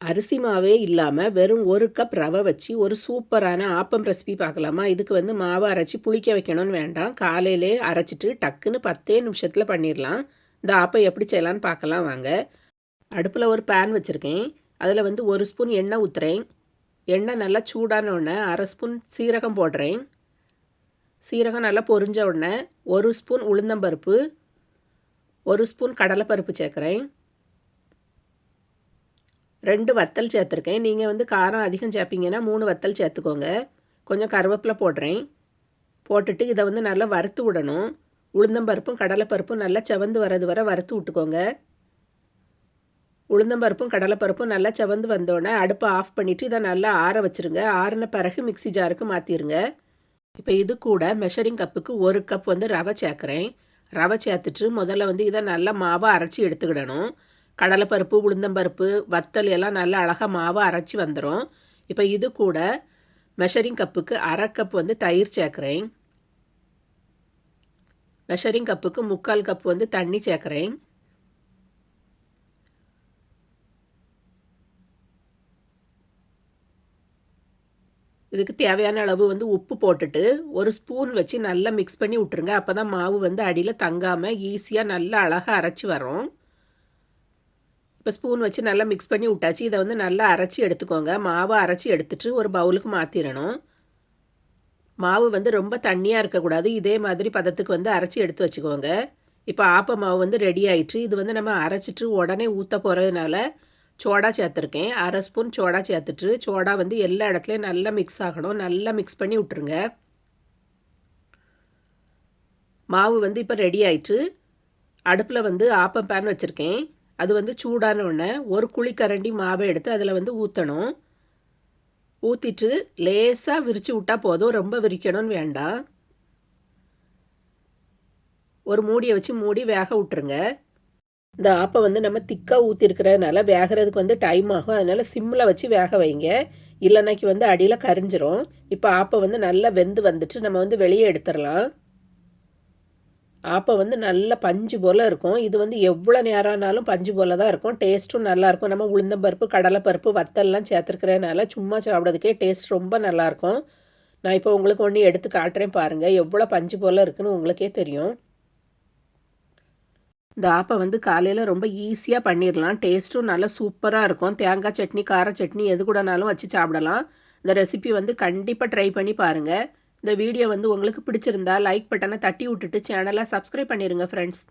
அரிசி மாவே இல்லாமல் வெறும் ஒரு கப் ரவை வச்சு ஒரு சூப்பரான ஆப்பம் ரெசிபி பார்க்கலாமா? இதுக்கு வந்து மாவை அரைச்சி புளிக்க வைக்கணும்னு வேண்டாம். காலையிலே அரைச்சிட்டு டக்குன்னு பத்தே நிமிஷத்தில் பண்ணிடலாம் இந்த ஆப்பம் எப்படி செய்யலான்னு பார்க்கலாம் வாங்க. அடுப்பில் ஒரு பேன் வச்சுருக்கேன். அதில் வந்து ஒரு ஸ்பூன் எண்ணெய் ஊற்றுறேன் எண்ணெய் நல்லா சூடான உடனே அரை ஸ்பூன் சீரகம் போடுறேன். சீரகம் நல்லா பொரிஞ்ச உடனே ஒரு ஸ்பூன் உளுந்தம்பருப்பு ஒரு ஸ்பூன் கடலைப்பருப்பு சேர்க்குறேன். ரெண்டு வத்தல் சேர்த்துருக்கேன். நீங்கள் வந்து காரம் அதிகம் சேர்ப்பீங்கன்னா மூணு வத்தல் சேர்த்துக்கோங்க. கொஞ்சம் கருவேப்பிலை போடுறேன். போட்டுட்டு இதை வந்து நல்லா வறுத்து விடணும். உளுந்தம்பருப்பும் கடலைப்பருப்பும் நல்லா செவந்து வர்றது வரை வறுத்து விட்டுக்கோங்க. உளுந்தம்பருப்பும் கடலைப்பருப்பும் நல்லா செவந்து வந்தோடனே அடுப்பை ஆஃப் பண்ணிவிட்டு இதை நல்லா ஆற வச்சுருங்க. ஆறின பிறகு மிக்சி ஜாருக்கு மாற்றிடுங்க இப்போ இது கூட மெஷரிங் கப்புக்கு ஒரு கப் வந்து ரவை சேர்க்குறேன். ரவை சேர்த்துட்டு முதல்ல வந்து இதை நல்லா மாவை அரைச்சி எடுத்துக்கிடணும். கடலைப்பருப்பு உளுந்தம்பருப்பு வத்தல் எல்லாம் நல்லா அழகாக மாவை அரைச்சி வந்துடும் இப்போ இது கூட மெஷரிங் கப்புக்கு அரை கப் வந்து தயிர் சேர்க்குறேன். மெஷரிங் கப்புக்கு முக்கால் கப் வந்து தண்ணி சேர்க்குறேன். இதுக்கு தேவையான அளவு வந்து உப்பு போட்டுட்டு ஒரு ஸ்பூன் வச்சு நல்லா மிக்ஸ் பண்ணி விட்ருங்க அப்போ தான் மாவு வந்து அடியில் தங்காமல் ஈஸியாக நல்லா அழகாக அரைச்சி வரும். இப்போ ஸ்பூன் வச்சு நல்லா மிக்ஸ் பண்ணி விட்டாச்சு. இதை வந்து நல்லா அரைச்சி எடுத்துக்கோங்க. மாவை அரைச்சி எடுத்துட்டு ஒரு பவுலுக்கு மாற்றிடணும் மாவு வந்து ரொம்ப தண்ணியாக இருக்கக்கூடாது. இதே மாதிரி பதத்துக்கு வந்து அரைச்சி எடுத்து வச்சுக்கோங்க. இப்போ ஆப்ப மாவு வந்து ரெடி ஆயிடுச்சு இது வந்து நம்ம அரைச்சிட்டு உடனே ஊற்ற போகிறதுனால சோடா சேர்த்துருக்கேன். அரை ஸ்பூன் சோடா சேர்த்துட்டு சோடா வந்து எல்லா இடத்துலையும் நல்லா மிக்ஸ் ஆகணும். நல்லா மிக்ஸ் பண்ணி விட்ருங்க மாவு வந்து இப்போ ரெடி ஆயிட்டு அடுப்பில் வந்து ஆப்பம் பேன் வச்சுருக்கேன். அது வந்து சூடான உடனே ஒரு குழிக்கரண்டி மாவை எடுத்து அதில் வந்து ஊற்றணும் ஊற்றிட்டு லேசாக விரித்து விட்டால் போதும். ரொம்ப விரிக்கணும்னு வேண்டாம். ஒரு மூடியை வச்சு மூடி வேக விட்டுருங்க. இந்த ஆப்பை வந்து நம்ம திக்காக ஊற்றிருக்கிறதுனால வேகிறதுக்கு வந்து டைம் ஆகும். அதனால் சிம்மில் வச்சு வேக வைங்க. இல்லைனாக்கி வந்து அடியில் கரிஞ்சிரும். இப்போ ஆப்பை வந்து நல்லா வெந்து வந்துட்டு நம்ம வந்து வெளியே எடுத்துடலாம். அப்போ வந்து நல்ல பஞ்சு போல் இருக்கும். இது வந்து எவ்வளோ நேரம் ஆனாலும் பஞ்சு போல் தான் இருக்கும். டேஸ்ட்டும் நல்லாயிருக்கும் நம்ம உளுந்தம்பருப்பு கடலைப்பருப்பு வத்தல்லாம் சேர்த்துருக்கிறதுனால சும்மா சாப்பிட்றதுக்கே டேஸ்ட் ரொம்ப நல்லாயிருக்கும் நான் இப்போ உங்களுக்கு ஒன்று எடுத்து காட்டுறேன் பாருங்கள் எவ்வளோ பஞ்சு போல் இருக்குன்னு உங்களுக்கே தெரியும். இந்த ஆப்பை வந்து காலையில் ரொம்ப ஈஸியாக பண்ணிடலாம் டேஸ்ட்டும் நல்லா சூப்பராக இருக்கும். தேங்காய் சட்னி கார சட்னி எது கூடனாலும் வச்சு சாப்பிடலாம். இந்த ரெசிபி வந்து கண்டிப்பாக ட்ரை பண்ணி பாருங்கள் இந்த வீடியோ வந்து உங்களுக்கு பிடிச்சிருந்தா லைக் பட்டனை தட்டி விட்டுட்டு சேனலை சப்ஸ்கிரைப் பண்ணிடுங்க ஃப்ரெண்ட்ஸ்